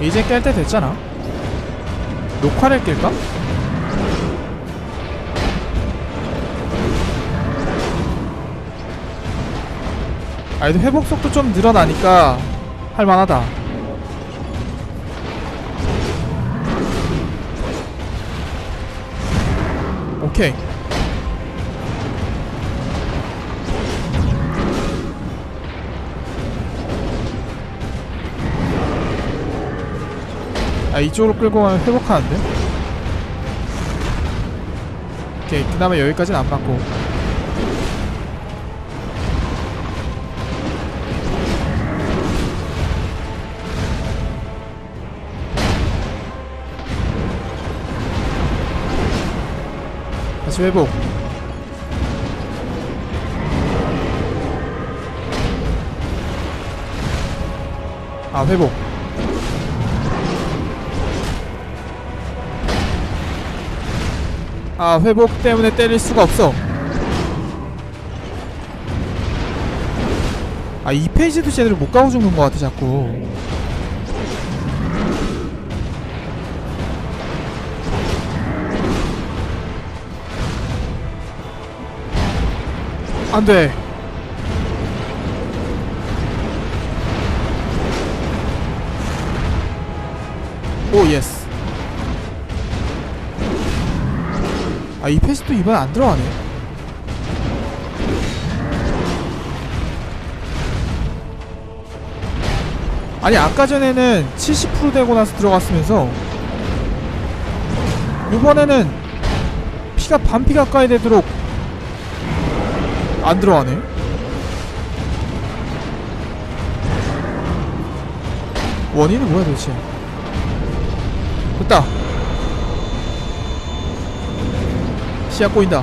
이제 깰 때 됐잖아. 녹화를 낄까? 아 그래도 회복 속도 좀 늘어나니까 할만하다. 오케이 아 이쪽으로 끌고 가면 회복하는데? 오케이 그나마 여기까지는 안 맞고. 다시 회복. 아 회복 아 회복 때문에 때릴 수가 없어. 아이 페이지도 제대로 못 가고 죽는 것 같아 자꾸. 안돼. 오 예스 아 이 패스도 이번에 안 들어가네. 아니 아까 전에는 70% 되고 나서 들어갔으면서 이번에는 피가 반피 가까이 되도록 안 들어가네. 원인은 뭐야 도대체? 됐다 시야 꼬인다.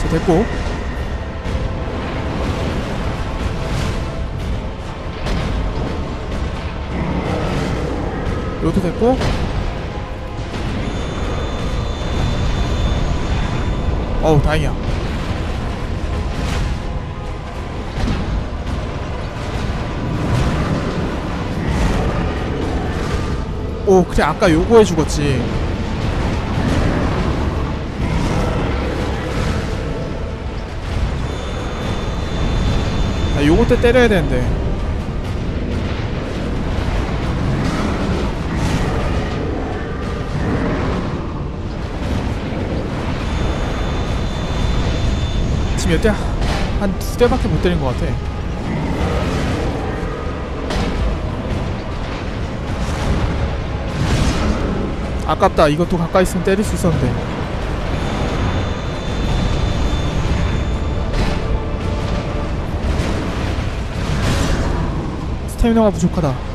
자 됐고. 이것도 됐고. 어우 다행이야 오 그래 아까 요거 해 죽었지 아 요거 때 때려야 되는데 지금 몇 대? 한 두 대밖에 못 때린 것 같아 아깝다. 이것도 가까이 있으면 때릴 수 있었는데. 스태미너가 부족하다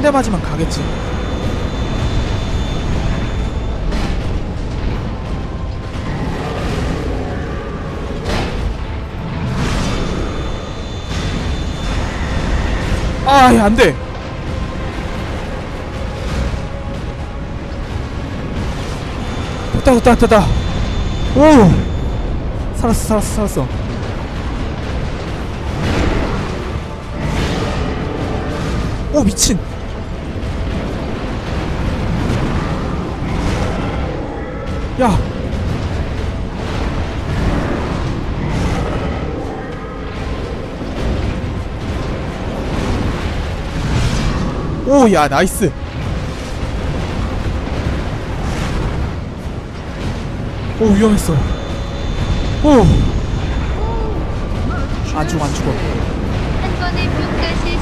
한 대 맞으면 가겠지. 아이 안돼. 됐다 됐다 됐다. 오! 살았어 살았어 살았어. 오 미친 야 오, 야, 나이스. 오, 위험했어. 오. 안 죽어, 안 죽어. 한 번에 뿅 가실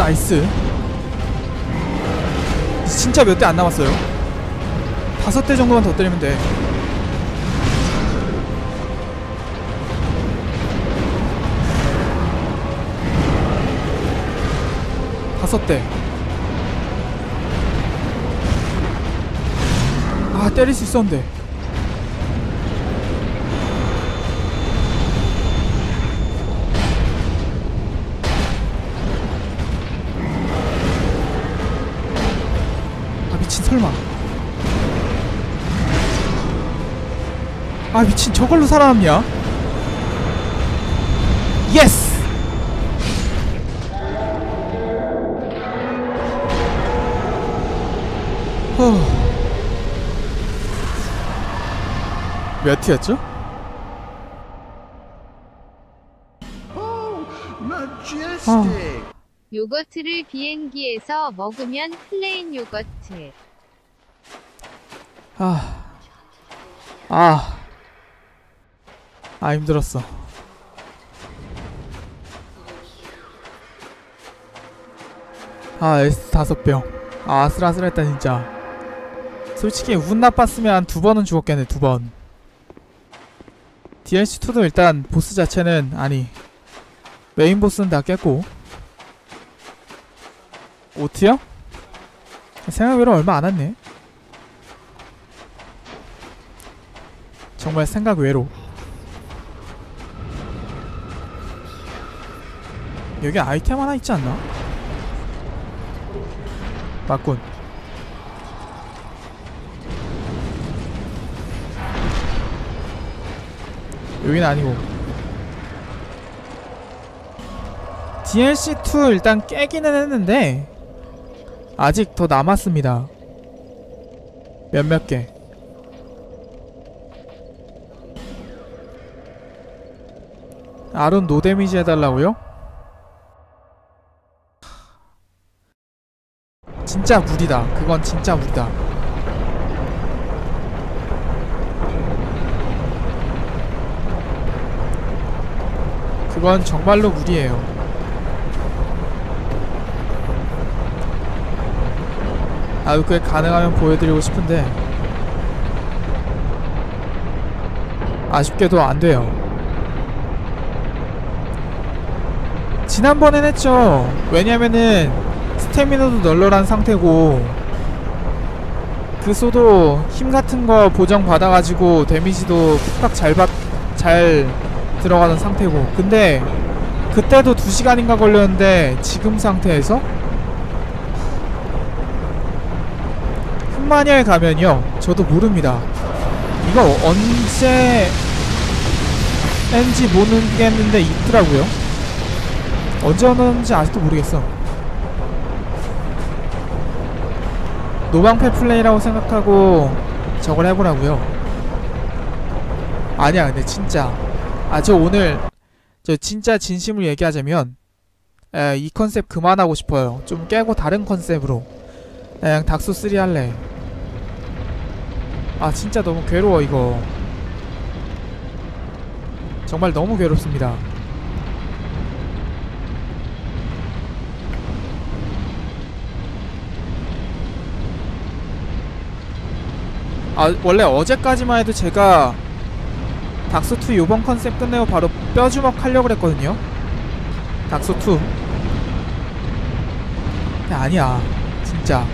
나이스. 진짜 몇 대 안 남았어요. 다섯 대 정도만 더 때리면 돼. 다섯 대아 때릴 수 있었는데. 설마. 아 미친 저걸로 살아남냐? 예스! 후. 몇 티였죠? Majestic. 요거트를 비행기에서 먹으면 플레인 요거트. 아. 아. 아, 힘들었어. 아, S 다섯 병. 아, 아슬아슬했다, 진짜. 솔직히 운 나빴으면 한 두 번은 죽었겠네, 두 번. DLC2도 일단 보스 자체는, 아니, 메인 보스는 다 깼고. 오티요? 생각외로 얼마 안 왔네. 정말 생각 외로. 여기 아이템 하나 있지 않나? 맞군 여긴 아니고. DLC2 일단 깨기는 했는데 아직 더 남았습니다. 몇몇 개 아론 노 데미지 해달라고요? 진짜 무리다. 그건 진짜 무리다. 그건 정말로 무리예요. 나도 그게 가능하면 보여드리고 싶은데 아쉽게도 안 돼요. 지난번엔 했죠. 왜냐면은 스태미너도 널널한 상태고 그 소도 힘 같은 거 보정 받아가지고 데미지도 푹팍 잘, 받, 잘 들어가는 상태고. 근데 그때도 2시간인가 걸렸는데 지금 상태에서 흑마니아에 가면요 저도 모릅니다. 이거 언제 엔지 모르겠는데 있더라고요 언제 오는지 아직도 모르겠어. 노방패 플레이라고 생각하고 저걸 해보라고요. 아니야, 근데 진짜. 아, 저 오늘 저 진짜 진심을 얘기하자면 에, 이 컨셉 그만하고 싶어요. 좀 깨고 다른 컨셉으로. 그냥 닥소 3 할래. 아, 진짜 너무 괴로워 이거. 정말 너무 괴롭습니다. 아 원래 어제까지만 해도 제가 닥스2 요번 컨셉 끝내고 바로 뼈주먹 하려고 그랬거든요. 닥스2 근데 아니야 진짜.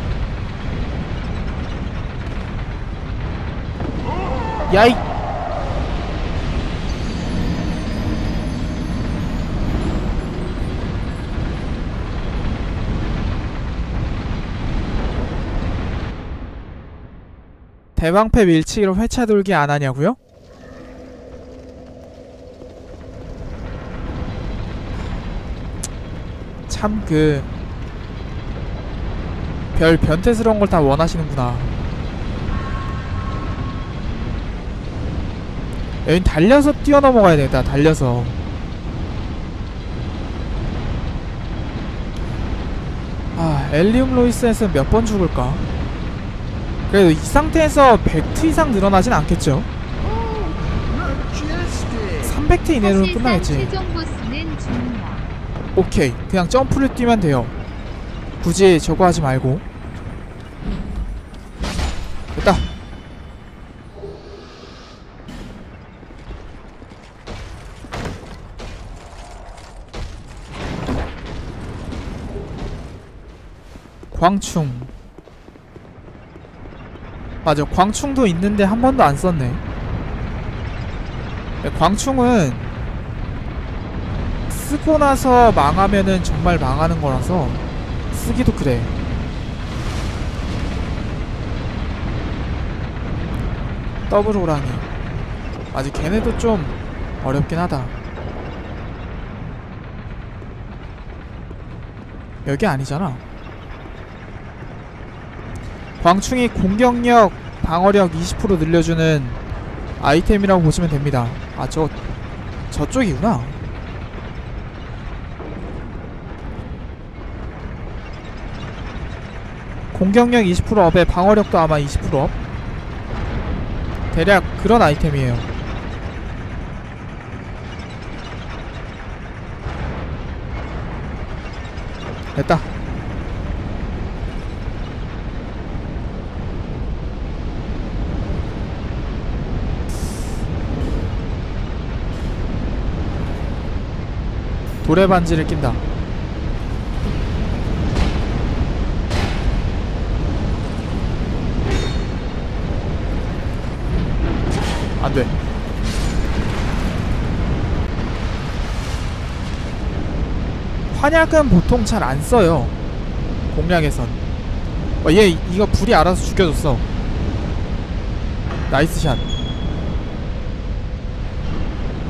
야이 대방패 밀치기로 회차 돌기 안 하냐고요? 참 그 별 변태스러운 걸 다 원하시는구나. 여긴 달려서 뛰어넘어가야 되겠다. 달려서. 아, 엘리움 로이스에서 몇 번 죽을까? 그래도 이 상태에서 100트 이상 늘어나진 않겠죠? Majestic. 300트 이내로는 끝나겠지. 오케이. 그냥 점프를 뛰면 돼요. 굳이 저거 하지 말고. 됐다. 광충 맞아. 광충도 있는데 한 번도 안 썼네. 네, 광충은 쓰고 나서 망하면은 정말 망하는 거라서 쓰기도 그래. 더블 호랑이. 아직 걔네도 좀 어렵긴 하다. 여기 아니잖아 광충이 공격력, 방어력 20% 늘려주는 아이템이라고 보시면 됩니다. 아, 저, 저쪽이구나. 공격력 20% 업에 방어력도 아마 20% 업? 대략 그런 아이템이에요. 됐다. 돌의 반지를 낀다. 안 돼. 환약은 보통 잘 안 써요. 공략에선. 어, 얘 이거 불이 알아서 죽여줬어. 나이스 샷.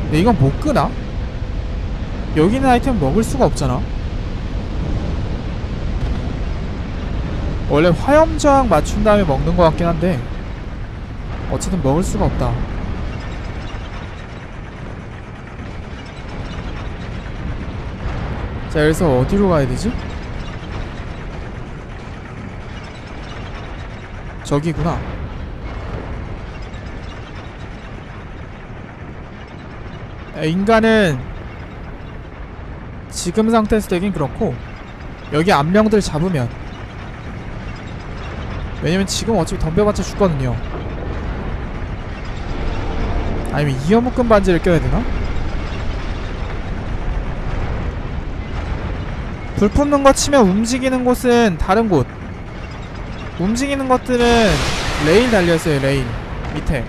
근데 이건 못 끄나? 여기 있는 아이템 먹을 수가 없잖아. 원래 화염저항 맞춘 다음에 먹는 것 같긴 한데 어쨌든 먹을 수가 없다. 자 여기서 어디로 가야 되지? 저기구나. 아, 인간은 지금 상태에서 되긴 그렇고 여기 암령들 잡으면. 왜냐면 지금 어차피 덤벼봤자 죽거든요. 아니면 이어묶음 반지를 껴야 되나? 불 붙는 거 치면 움직이는 곳은 다른 곳. 움직이는 것들은 레일 달려있어요 레일. 밑에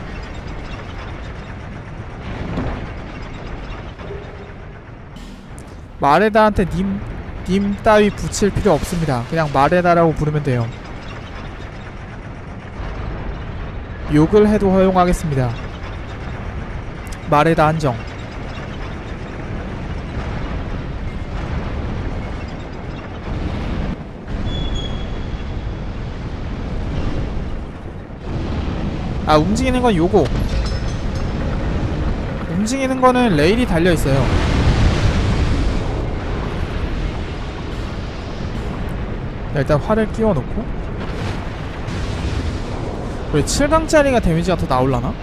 마레다한테 님, 님 따위 붙일 필요 없습니다. 그냥 마레다라고 부르면 돼요. 욕을 해도 허용하겠습니다. 마레다 한정. 아 움직이는 건 요거 움직이는 거는 레일이 달려있어요 일단 활을 끼워놓고 왜 7강짜리가 데미지가 더 나올라나?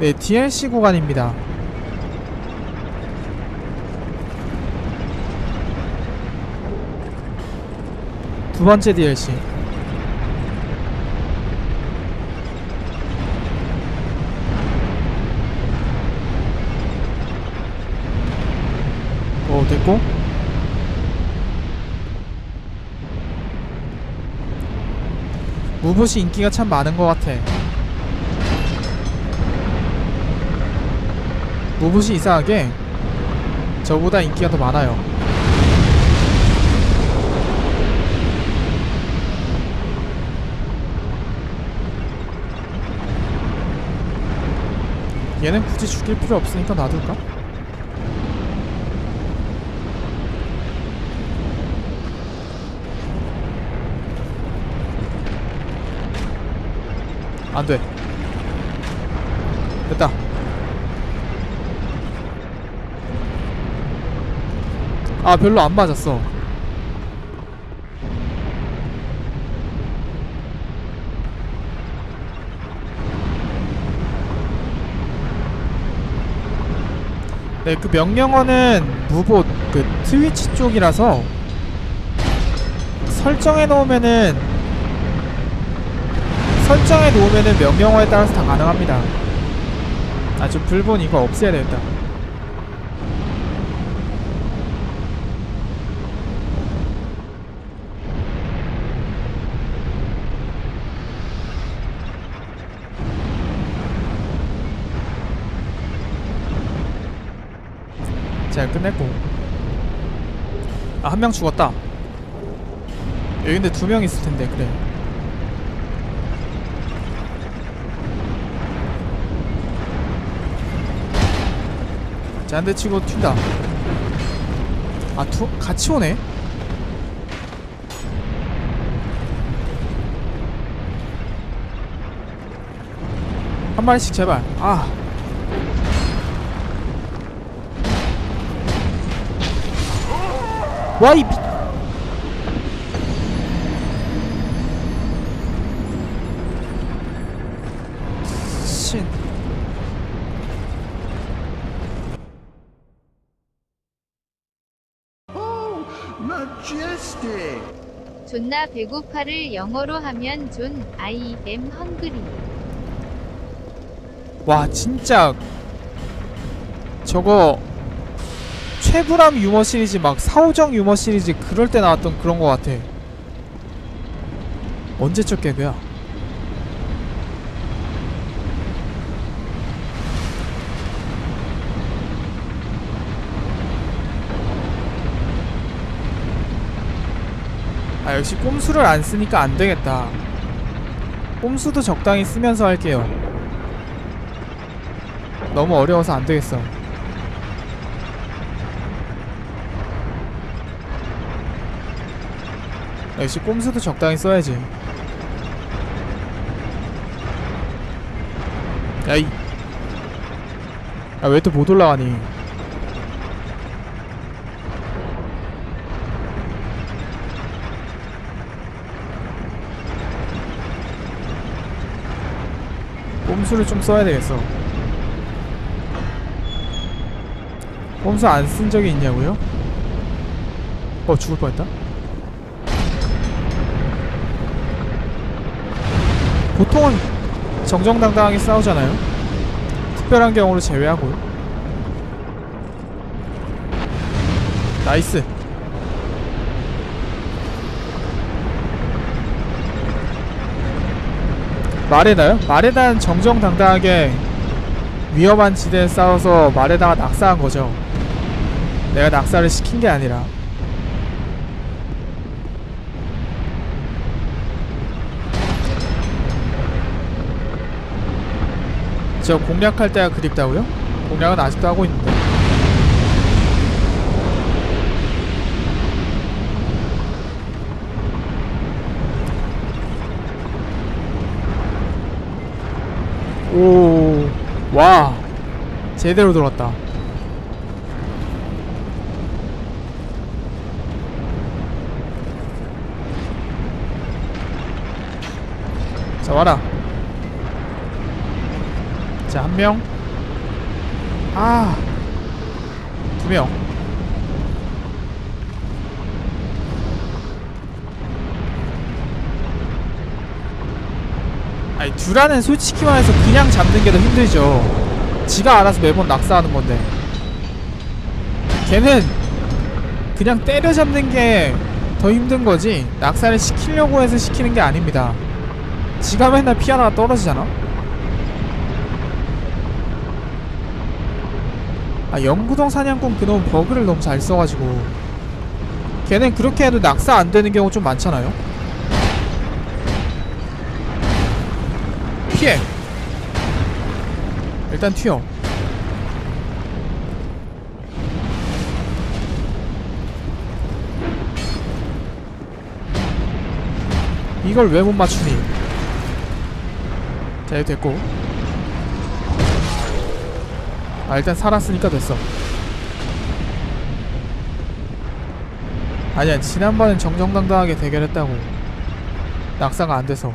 네, DLC 구간입니다. 두 번째 DLC. 어, 됐고. 무붓이 인기가 참 많은 것 같아. 무붓이 이상하게 저보다 인기가 더 많아요. 얘는 굳이 죽일 필요 없으니까 놔둘까? 안돼. 됐다. 아 별로 안 맞았어. 네, 그 명령어는 무봇 그 트위치 쪽이라서 설정해 놓으면은 설정해 놓으면은 명령어에 따라서 다 가능합니다. 아주 불본 이거 없애야 된다. 자 끝냈고. 아 한 명 죽었다. 여긴데 두 명 있을 텐데 그래. 자한대 치고 튄다. 아 투, 같이 오네? 한 마리씩 제발. 아. 와이 미... 존나 배고파를 영어로 하면 존 I am hungry. 와 진짜. 저거 최불암 유머 시리즈 막 사오정 유머 시리즈 그럴 때 나왔던 그런 거 같아. 언제적 개그야 아 역시 꼼수를 안 쓰니까 안 되겠다 꼼수도 적당히 쓰면서 할게요 너무 어려워서 안 되겠어. 역시 꼼수도 적당히 써야지. 야이. 아 왜 또 못 올라가니? 꼼수를 좀 써야 되겠어. 꼼수 안 쓴 적이 있냐고요? 어 죽을 뻔했다 보통은 정정당당하게 싸우잖아요 특별한 경우를 제외하고요 나이스 마레다요? 마레다는 정정당당하게 위험한 지대에 싸워서 마레다가 낙사한 거죠 내가 낙사를 시킨 게 아니라 저 공략할 때가 그립다고요? 공략은 아직도 하고 있는데 오, 와, 제대로 들었다. 자 와라. 자 한 명. 아 두 명 아니 두라는 솔직히 말해서 그냥 잡는 게 더 힘들죠. 지가 알아서 매번 낙사하는 건데. 걔는 그냥 때려잡는 게 더 힘든 거지. 낙사를 시키려고 해서 시키는 게 아닙니다. 지가 맨날 피하다가 떨어지잖아? 아 영구동 사냥꾼 그놈 버그를 너무 잘 써가지고. 걔는 그렇게 해도 낙사 안 되는 경우 좀 많잖아요 피해 일단 튀어. 이걸 왜 못 맞추니? 자 이거 됐고. 아 일단 살았으니까 됐어. 아니야 지난번엔 정정당당하게 대결했다고. 낙사가 안 돼서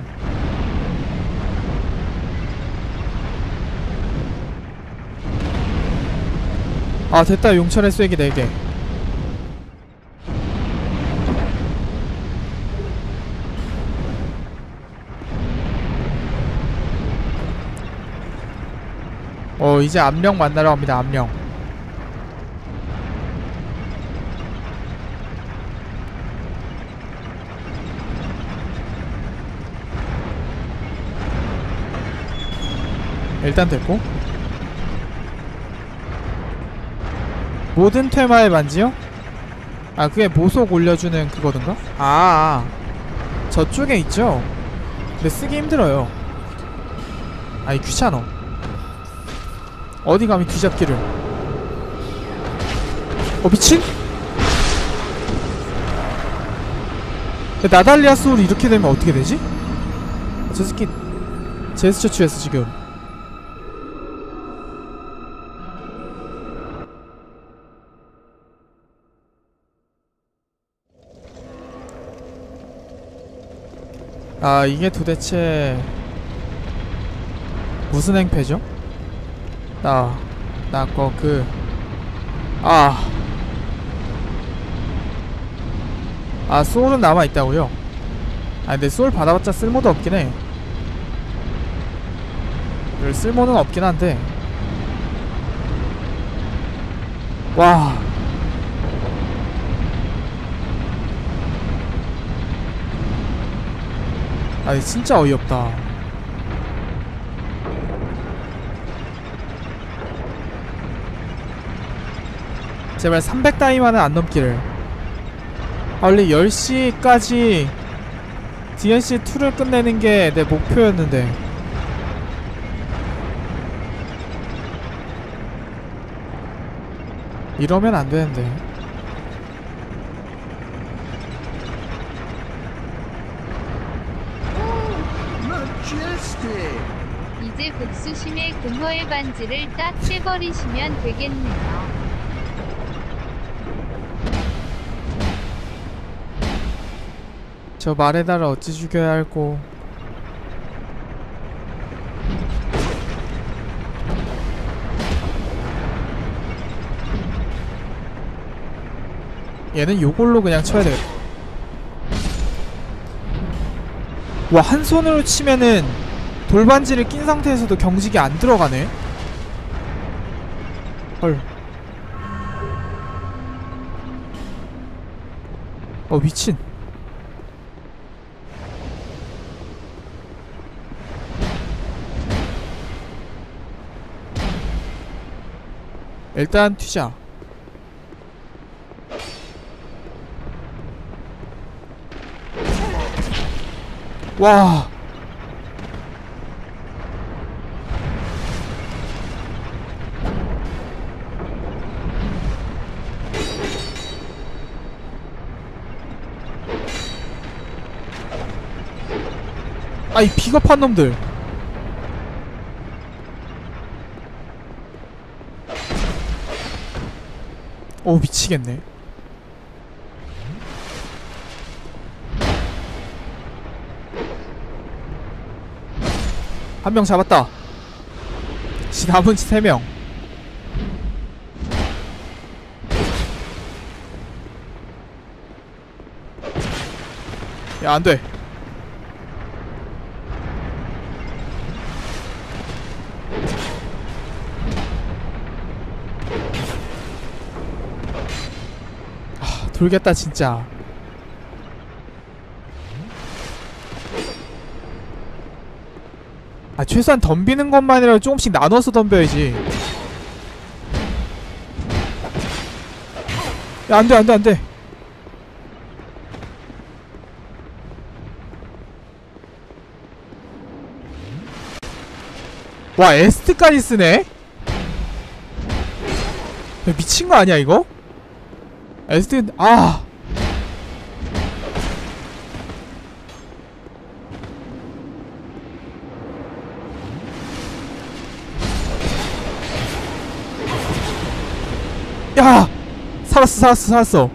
아 됐다. 용철의 쐐기 4개. 어 이제 암령 만나러 갑니다. 암령. 일단 됐고 모든 테마의 반지요? 아 그게 보석 올려주는 그거든가? 아, 아 저쪽에 있죠? 근데 쓰기 힘들어요 아니 귀찮어 어디 감히 뒤잡기를 어 미친? 나달리아 소울이 이렇게 되면 어떻게 되지? 저 새끼 제스처 취했어 지금 아 이게 도대체 무슨 행패죠? 나, 나 거 그, 아. 아, 소울은 남아있다고요? 아, 근데 소울 받아봤자 쓸모도 없긴 해. 별 쓸모는 없긴 한데. 와. 아니, 진짜 어이없다. 제발 300다이만은 안 넘기를. 아, 원래 10시까지 DNC2를 끝내는 게 내 목표였는데. 이러면 안 되는데 반지를 딱 떼버리시면 되겠네요. 저 말에다를 어찌 죽여야 할꼬 얘는 요걸로 그냥 쳐야 돼. 와, 한 손으로 치면은 돌반지를 낀 상태에서도 경직이 안 들어가네. 헐. 어, 미친. 일단 튀자. 와. 아이 비겁한 놈들. 오 미치겠네. 한 명 잡았다. 지 남은 세 명. 야, 안 돼. 돌겠다, 진짜. 아 최소한 덤비는 것만이라도 조금씩 나눠서 덤벼야지 야 안돼 안돼 안돼 와 에스트까지 쓰네? 야, 미친 거 아니야 이거? 에스트 아 야! 살았어, 살았어, 살았어.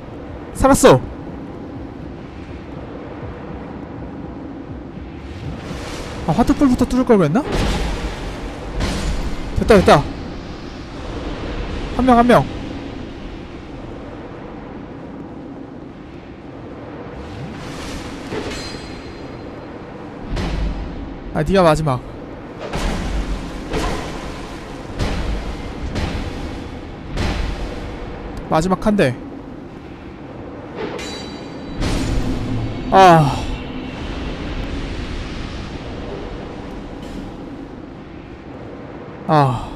살았어. 아, 화투불부터 뚫을 걸 그랬나? 됐다, 됐다. 한 명, 한 명. 아, 니가 마지막. 마지막 한 대. 아. 아.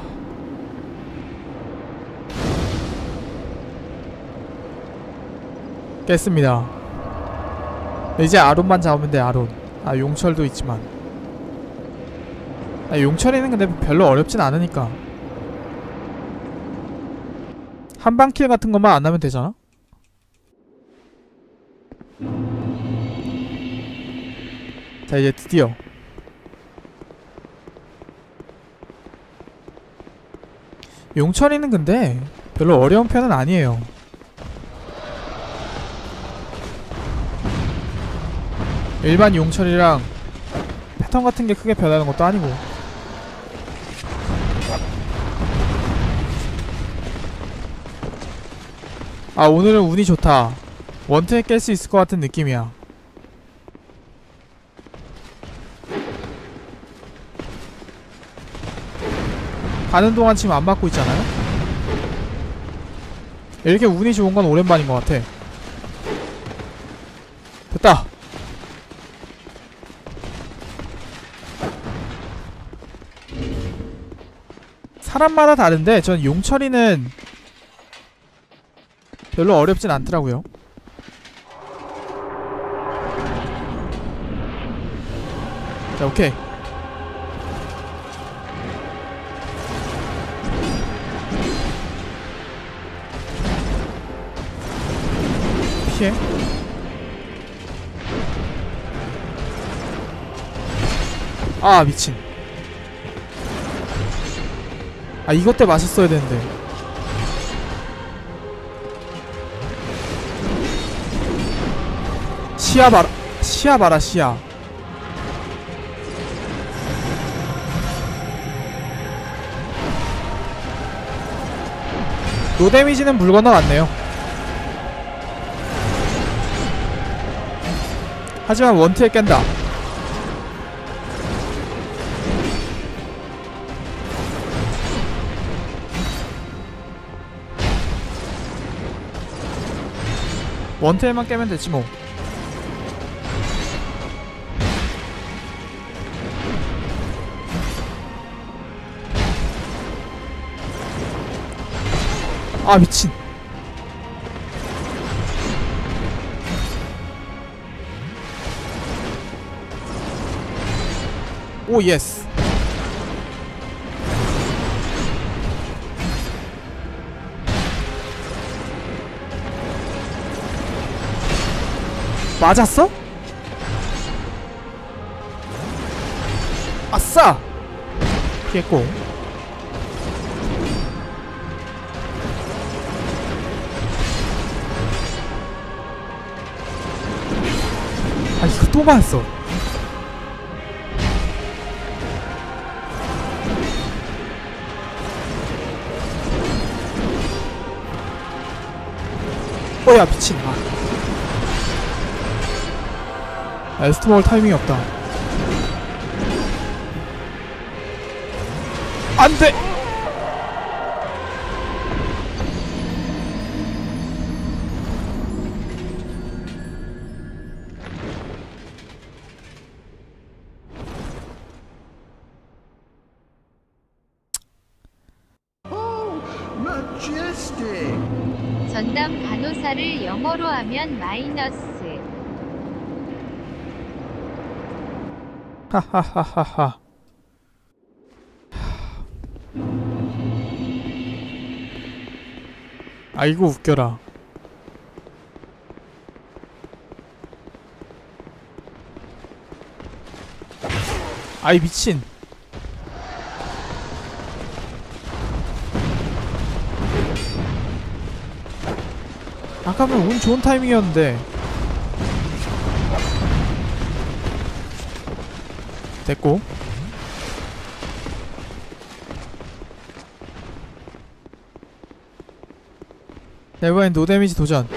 깼습니다 이제 아론만 잡으면 돼 아론 아 용철도 있지만 아, 용철이는 근데 별로 어렵진 않으니까. 한방킬 같은 것만 안 하면 되잖아? 자 이제 드디어. 용철이는 근데 별로 어려운 편은 아니에요. 일반 용철이랑 패턴 같은 게 크게 변하는 것도 아니고 아 오늘은 운이 좋다. 원투에 깰 수 있을 것 같은 느낌이야. 가는 동안 지금 안 맞고 있잖아요? 이렇게 운이 좋은 건 오랜만인 것 같아. 됐다. 사람마다 다른데 전 용철이는 별로 어렵진 않더라고요. 자 오케이. 피해? 아 미친. 아 이것 때 맞았어야 되는데 시야 봐라 시야 봐라 시야. 노 데미지는 물 건너갔네요. 하지만 원트에 깬다. 원테일만 깨면 되지 뭐 아 미친 오 예스 맞았어? 아싸! 피했고 또 맞았어. 어야 미친. 아. 먹을 타이밍이 없다 majestic! 전담 간호사를 영어로 하면 마이너스. 하하하하하 아이고 웃겨라 아이 미친 아까는 운 좋은 타이밍이었는데. 됐고. 자 이번엔 노데미지 도전